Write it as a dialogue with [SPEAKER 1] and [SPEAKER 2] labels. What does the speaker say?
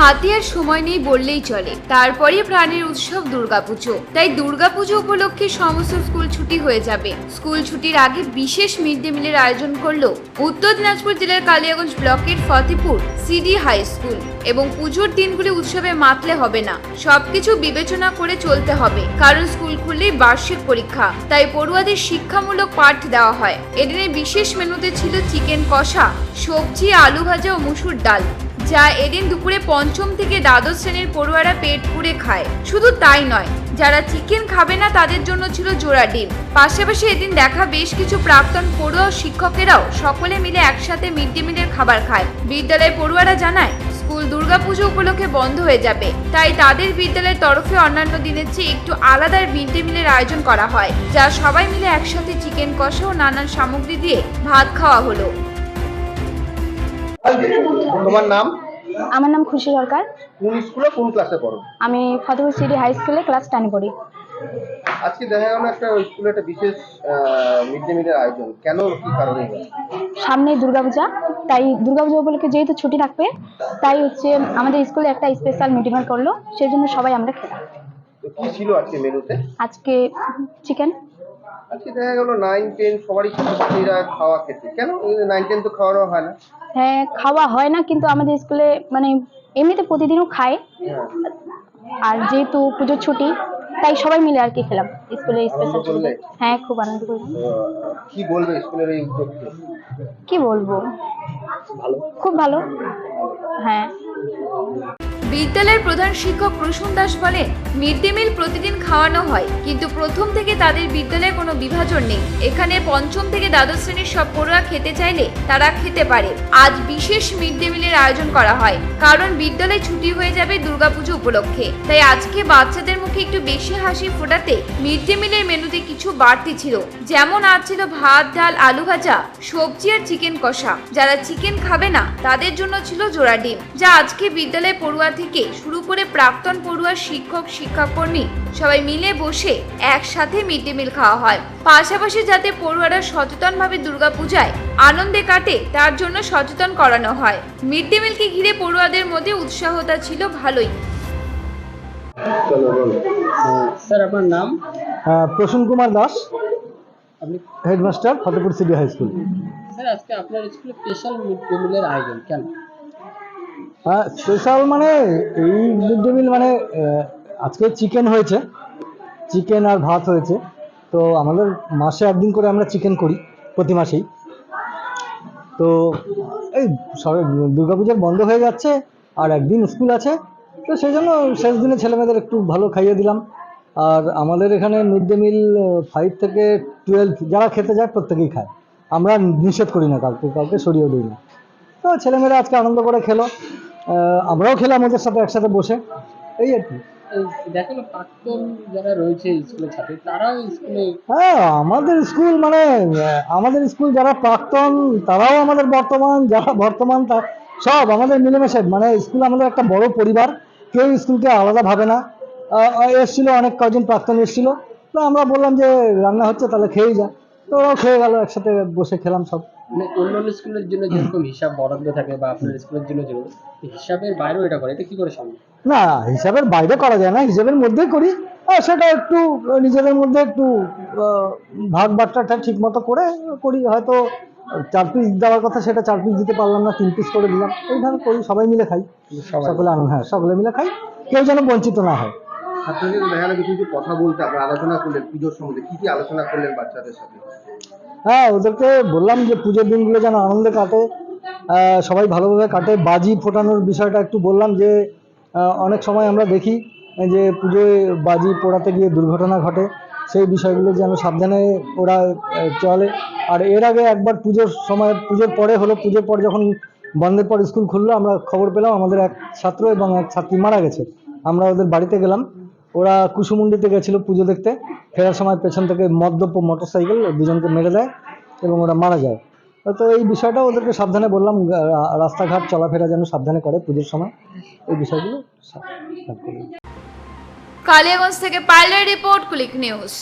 [SPEAKER 1] হাতে আর সময় নেই বললেই চলে। তারপরই প্রাণের উৎসব দুর্গাপুজো। তাই দুর্গাপুজো উপলক্ষে সমস্ত স্কুল ছুটি হয়ে যাবে। স্কুল ছুটির আগে বিশেষ মিড ডে মিলের আয়োজন করল উত্তর দিনাজপুর জেলার কালিয়াগঞ্জ ব্লকের ফতেপুর সিডি হাই স্কুল। এবং পুজোর দিনগুলি উৎসবে মাতলে হবে না। সবকিছু বিবেচনা করে চলতে হবে। কারণ স্কুল খুললেই বার্ষিক পরীক্ষা। তাই পড়ুয়াদের শিক্ষামূলক পাঠ দেওয়া হয়। এদিনে বিশেষ মেনুতে ছিল চিকেন কষা, সবজি, আলু ভাজা ও মুসুর ডাল। যা এদিন দুপুরে পঞ্চম থেকে দ্বাদশ শ্রেণির পড়ুয়ারা পেট পুড়ে খায়। শুধু তাই নয়, যারা চিকেন খাবে না, তাদের জন্য ছিল জোড়া ডিম। পাশাপাশি এদিন দেখা বেশ কিছু প্রাক্তন পড়ুয়া শিক্ষকেরাও সকলে মিলে একসাথে মিড ডে মিলের খাবার খায়। বিদ্যালয়ের পড়ুয়ারা জানায়, স্কুল দুর্গাপুজো উপলক্ষে বন্ধ হয়ে যাবে। তাই তাদের বিদ্যালয়ের তরফে অন্যান্য দিনের চেয়ে একটু আলাদা মিড ডে মিলের আয়োজন করা হয়। যা সবাই মিলে একসাথে চিকেন কষা ও নানান সামগ্রী দিয়ে ভাত খাওয়া হলো।
[SPEAKER 2] তোমার নাম?
[SPEAKER 3] আমার নাম খুশি সরকার।
[SPEAKER 2] কোন স্কুলে কোন ক্লাসে পড়ো?
[SPEAKER 3] আমি ফতেপুর সিটি হাই স্কুলে ক্লাস টেনে পড়ি।
[SPEAKER 2] আজকে দেখা গেল একটা ওই স্কুলে একটা বিশেষ মিড ডে মিলের আয়োজন। কেন কি কারণে?
[SPEAKER 3] সামনে দুর্গাপূজা তাই দুর্গাপূজা উপলক্ষে যেহেতু ছুটি থাকবে তাই হচ্ছে আমাদের স্কুলে একটা স্পেশাল মিটিং করল সেই জন্য সবাই আমরা খেলাম
[SPEAKER 2] কি ছিল আজকে মেনুতে?
[SPEAKER 3] আজকে চিকেন
[SPEAKER 2] আজকে দেখা গেল নাইন টেন সবারই ছাত্রছাত্রীরা খাওয়া খেতে। কেন? নাইন টেন তো খাওয়ানো হয় না।
[SPEAKER 3] হ্যাঁ খাওয়া হয় না কিন্তু আমাদের স্কুলে মানে এমনিতে প্রতিদিনও খায়। আর যেহেতু পুজোর ছুটি তাই সবাই মিলে আর কি খেলাম। স্কুলে স্পেশাল ছুটি
[SPEAKER 2] করলে?
[SPEAKER 3] হ্যাঁ খুব আনন্দ করলাম।
[SPEAKER 2] কি বলবে স্কুলের এই উদ্যোগকে?
[SPEAKER 3] কি বলব? খুব ভালো। হ্যাঁ।
[SPEAKER 1] বিদ্যালয়ের প্রধান শিক্ষক প্রসূন দাস বলেন মিড ডে মিল প্রতিদিন খাওয়ানো হয়, কিন্তু প্রথম থেকে তাদের বিদ্যালয়ে কোনো বিভাজন নেই। এখানে পঞ্চম থেকে দ্বাদশ শ্রেণির সব পড়ুয়া খেতে চাইলে তারা খেতে পারে। আজ বিশেষ মিড ডে মিলের আয়োজন করা হয়, কারণ বিদ্যালয় ছুটি হয়ে যাবে দুর্গাপুজো উপলক্ষে। তাই আজকে বাচ্চাদের মুখে একটু বেশি হাসি ফোটাতে মিড ডে মিলের মেনুতে কিছু বাড়তি ছিল। যেমন আজ ছিল ভাত, ডাল, আলু ভাজা, সবজি আর চিকেন কষা। যারা চিকেন খাবে না, তাদের জন্য ছিল জোড়া ডিম যা আজকে বিদ্যালয় পড়ুয়া থেকে শুরু করে প্রাক্তন পড়ুয়া শিক্ষক শিক্ষাকর্মী সবাই মিলে বসে একসাথে মিড ডে মিল খাওয়া হয়। পাশাপাশি যাতে পড়ুয়ারা সচেতনভাবে দুর্গাপূজায় আনন্দে কাটে তার জন্য সচেতন করানো হয়। মিড ডে মিলকে ঘিরে পড়ুয়াদের মধ্যে উৎসাহতা ছিল ভালোই।
[SPEAKER 4] স্যার আপনার নাম?
[SPEAKER 5] প্রসূন কুমার দাস।
[SPEAKER 4] আপনি
[SPEAKER 5] headmaster Fatepur city high school.
[SPEAKER 4] Sir আজকে আপনার স্কুলে স্পেশাল মিড ডে মিলের আয়োজন কেন?
[SPEAKER 5] স্পেশাল মানে এই মিড ডে মিল মানে আজকে চিকেন হয়েছে। চিকেন আর ভাত হয়েছে। তো আমাদের মাসে একদিন করে আমরা চিকেন করি, প্রতি মাসেই। তো এই সবাই দুর্গাপূজার বন্ধ হয়ে যাচ্ছে, আর একদিন স্কুল আছে। তো সেই জন্য শেষ দিনে ছেলেমেয়েদের একটু ভালো খাইয়ে দিলাম। আর আমাদের এখানে মিড ডে মিল ফাইভ থেকে টুয়েলভ যারা খেতে যায় প্রত্যেকেই খায়। আমরা নিষেধ করি না কাউকে কাউকে সরিয়েও দিই না। তো ছেলেমেয়েরা আজকে আনন্দ করে খেলো। আমরাও খেলাম ওদের সাথে একসাথে বসে। এই আর কি।
[SPEAKER 4] এই দেখা প্রাক্তন যারা রয়েছে স্কুলের ছাত্রী তারাও স্কুলে
[SPEAKER 5] হ্যাঁ আমাদের স্কুল মানে আমাদের স্কুল যারা প্রাক্তন তারাও আমাদের বর্তমান যারা বর্তমান তা সব আমাদের মিলেমিশে। মানে স্কুল আমাদের একটা বড় পরিবার কেউ স্কুলকে আলাদা ভাবে না। এসছিল অনেক কজন প্রাক্তন এসছিল। তো আমরা বললাম যে রান্না হচ্ছে তাহলে খেয়েই যা তো ওরাও খেয়ে গেল একসাথে বসে খেলাম সব।
[SPEAKER 4] মানে অন্যান্য স্কুলের জন্য যেরকম হিসাব বরাদ্দ থাকে বা আপনার স্কুলের জন্য যেরকম হিসাবের বাইরেও এটা করে এটা কি করে সম্ভব?
[SPEAKER 5] না হিসাবের বাইরে করা যায় না হিসাবের মধ্যেই করি। আর সেটা একটু নিজেদের মধ্যে একটু আহ, ভাগ বাট্টাটা ঠিক মতো করে করি হয়তো চার পিস দেওয়ার কথা সেটা চার পিস দিতে পারলাম না তিন পিস করে দিলাম। এইভাবে করি সবাই মিলে খাই। সকলে আনন্দ হ্যাঁ সকলে মিলে খাই। কেউ যেন বঞ্চিত না হয়।
[SPEAKER 2] ছাত্রদের দেখা গেল কিছু কিছু কথা বলতে আপনারা আলোচনা করলেন পুজোর সম্বন্ধে কি কি আলোচনা করলেন বাচ্চাদের সাথে?
[SPEAKER 5] হ্যাঁ ওদেরকে বললাম যে পুজোর দিনগুলো যেন আনন্দে কাটে। সবাই ভালোভাবে কাটে। বাজি ফোটানোর বিষয়টা একটু বললাম যে অনেক সময় আমরা দেখি যে পুজোয় বাজি পোড়াতে গিয়ে দুর্ঘটনা ঘটে। সেই বিষয়গুলো যেন সাবধানে ওরা চলে। আর এর আগে একবার পুজোর সময়, পুজোর পরে হলো, পুজোর পর যখন বন্ধের পর স্কুল খুললো, আমরা খবর পেলাম আমাদের এক ছাত্র এবং এক ছাত্রী মারা গেছে। আমরা ওদের বাড়িতে গেলাম। ওরা কুসুমুন্ডিতে গেছিল পুজো দেখতে। ফেরার সময় পেছন থেকে মদ্যপ মোটর সাইকেল দুজনকে মেরে দেয় এবং ওরা মারা যায়। তো এই বিষয়টা ওদেরকে সাবধানে বললাম রাস্তাঘাট চলাফেরা যেন সাবধানে করে পুজোর সময়। এই বিষয়গুলো।
[SPEAKER 1] কালিয়াগঞ্জ থেকে পাইলট রিপোর্ট, ক্লিক নিউজ।